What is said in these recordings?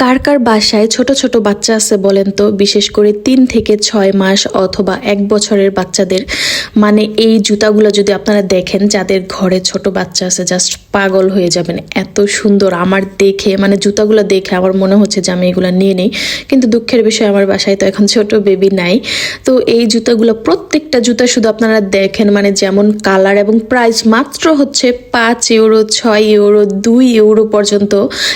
কার কার বাসায় ছোট ছোট বাচ্চা আছে বলেন তো? বিশেষ করে তিন থেকে ছয় মাস অথবা এক বছরের বাচ্চাদের। মানে এই জুতাগুলো যদি আপনারা দেখেন, যাদের ঘরে ছোট বাচ্চা আছে জাস্ট পাগল হয়ে যাবেন। এত সুন্দর, আমার দেখে মানে জুতাগুলো দেখে আমার মনে হচ্ছে যে আমি এগুলো নিয়ে নিই। কিন্তু দুঃখের বিষয়, আমার বাসায় তো এখন ছোট বেবি নাই। তো এই জুতাগুলো, প্রত্যেকটা জুতা শুধু আপনারা দেখেন মানে যেমন কালার এবং প্রাইস মাত্র হচ্ছে পাঁচ ইউরো ছয় ইউরো দুই ইউরো পর্যন্ত।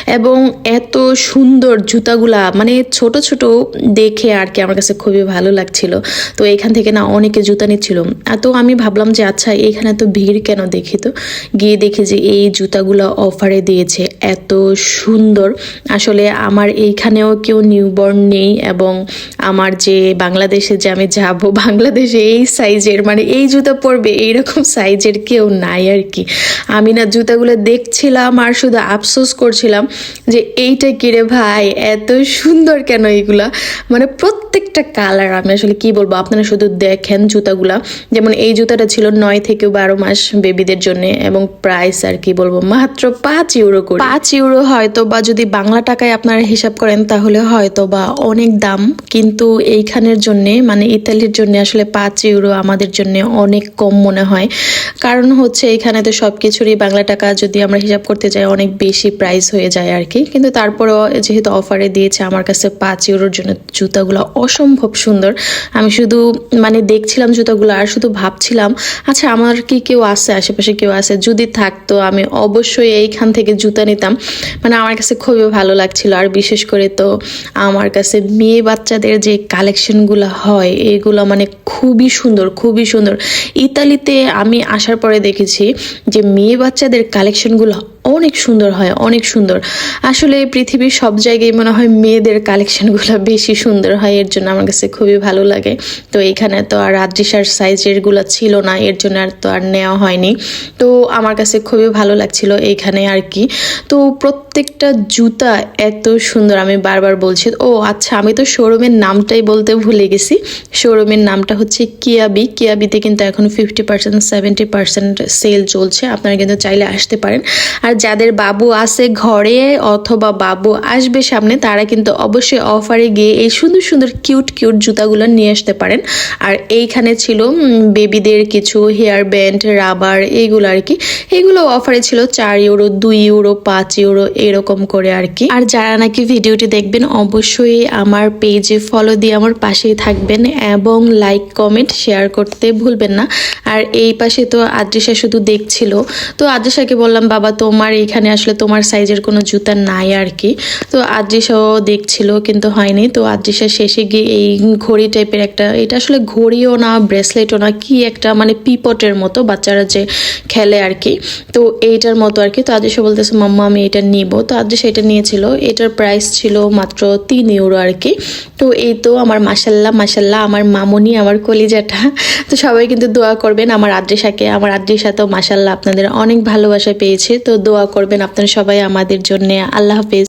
এবং এত সুন্দর জুতাগুলা মানে ছোট ছোট দেখে আর কি আমার কাছে খুবই ভালো লাগছিল। তো এখান থেকে না অনেকে জুতা নিচ্ছিল। তো আমি ভাবলাম যে আচ্ছা এখানে তো ভিড় কেন দেখি তো? গিয়ে দেখি যে এই জুতাগুলো অফারে দিয়েছে, এত সুন্দর। আসলে আমার এইখানেও কেউ নিউবর্ন নেই এবং আমার যে বাংলাদেশে যে আমি যাব, বাংলাদেশে এই সাইজের মানে এই জুতা পরবে এইরকম সাইজের কেউ নাই আর কি। আমি না জুতাগুলো দেখছিলাম আর শুধু আফসোস করছিলাম যে এইটা কিরে ভাই, এত সুন্দর কেন এইগুলা মানে প্রত্যেকটা কালার আমি আসলে কি বলব, আপনারা শুধু দেখেন জুতাগুলা যেমন এই জুতাটা ছিল নয় থেকে বারো মাস বেবিদের জন্য এবং প্রাইস আর কি বলব, মাত্র পাঁচ ইউরো করে। পাঁচ ইউরো হয়তো বা যদি বাংলা টাকায় আপনারা হিসাব করেন তাহলে হয়তো বা অনেক দাম, কিন্তু এইখানের জন্য মানে ইতালির জন্য আসলে পাঁচ ইউরো আমাদের জন্য অনেক কম মনে হয়। কারণ হচ্ছে এখানে তো সব কিছুরই বাংলা টাকা যদি আমরা হিসাব করতে যাই অনেক বেশি প্রাইস হয়ে যায় আর কি। কিন্তু তারপরেও যেহেতু অফারে দিয়েছে আমার কাছে পাঁচ ইউরোর জন্য জুতাগুলো অসম্ভব সুন্দর। আমি শুধু মানে দেখছিলাম জুতাগুলো আর শুধু ভাবছিলাম আচ্ছা আমার কি কেউ আছে, আশেপাশে কেউ আছে? যদি থাকতো, আমি অবশ্যই এইখান থেকে জুতা নিতাম। মানে আমার কাছে খুবই ভালো লাগছিল। আর বিশেষ করে তো আমার কাছে মেয়ে বাচ্চাদের যে কালেকশনগুলো হয়, এগুলো মানে খুবই সুন্দর খুবই সুন্দর। ইতালিতে আমি আসার পরে দেখেছি যে মেয়ে বাচ্চাদের কালেকশনগুলো অনেক সুন্দর হয়, অনেক সুন্দর। আসলে পৃথিবীর সব জায়গায় মনে হয় মেয়েদের কালেকশনগুলো বেশি সুন্দর হয়, এর জন্য আমার কাছে খুবই ভালো লাগে। তো এখানে তো আর আদ্রিসার সাইজেরগুলো ছিল না, এর জন্য আর তো আর নেওয়া হয়নি। তো আমার কাছে খুবই ভালো লাগছিল এইখানে আর কি। তো প্রত্যেকটা জুতা এত সুন্দর, আমি বারবার বলছি, ও আচ্ছা আমি তো শোরুমের নামটাই বলতে ভুলে গেছি। শোরুমের নামটা হচ্ছে কিয়াবি। কিয়াবিতে কিন্তু এখন fifty percent seventy percent sale চলছে, আপনারা কিন্তু চাইলে আসতে পারেন। আর যাদের বাবু আছে ঘরে অথবা বাবু আসবে সামনে, তারা কিন্তু অবশ্যই অফারে গিয়ে এই সুন্দর সুন্দর কিউট কিউট জুতাগুলো নিয়ে আসতে পারেন। আর এইখানে ছিল বেবিদের কিছু হেয়ার ব্যান্ড রাবার এইগুলো আর কি। এগুলো অফারে ছিল চার ইউরো দুই ইউরো পাঁচ ইউরো এরকম করে আর কি। আর যারা নাকি ভিডিওটি দেখবেন, অবশ্যই আমার পেজে ফলো দিয়ে আমার পাশেই থাকবেন এবং লাইক কমেন্ট শেয়ার করতে ভুলবেন না। আর এই পাশে তো আদ্রিসা শুধু দেখছিল। তো আদ্রিসাকে বললাম, বাবা, তোমার এখানে আসলে তোমার সাইজের কোনো জুতা নাই আর কি তো আদ্রিসাও দেখছিল, কিন্তু হয়নি। তো আদ্রিসা শেষে গিয়ে এই ঘড়ি টাইপের একটা, এটা আসলে ঘড়িও না ব্রেসলেটও না, কি একটা মানে পিপটের মতো বাচ্চারা যে খেলে আর কি তো এইটার মতো আর কি তো আদ্রিসা বলতেছে, মাম্মা, আমি এটা নিব। তো আদ্রিসা এটা নিয়েছিল। এটার প্রাইস ছিল মাত্র তিন ইউরো আর কি তো এই তো আমার মাসাল্লাহ মাসাল্লাহ আমার মামনি, আমার কলিজাটা। তো সবাই কিন্তু দোয়া করবেন আমার আদ্রিসাকে। আমার আদ্রিসা তো মাসাল্লাহ আপনাদের অনেক ভালোবাসা পেয়েছে। তো দোয়া করবেন আপনারা সবাই আমাদের জন্য। আল্লাহ হাফেজ।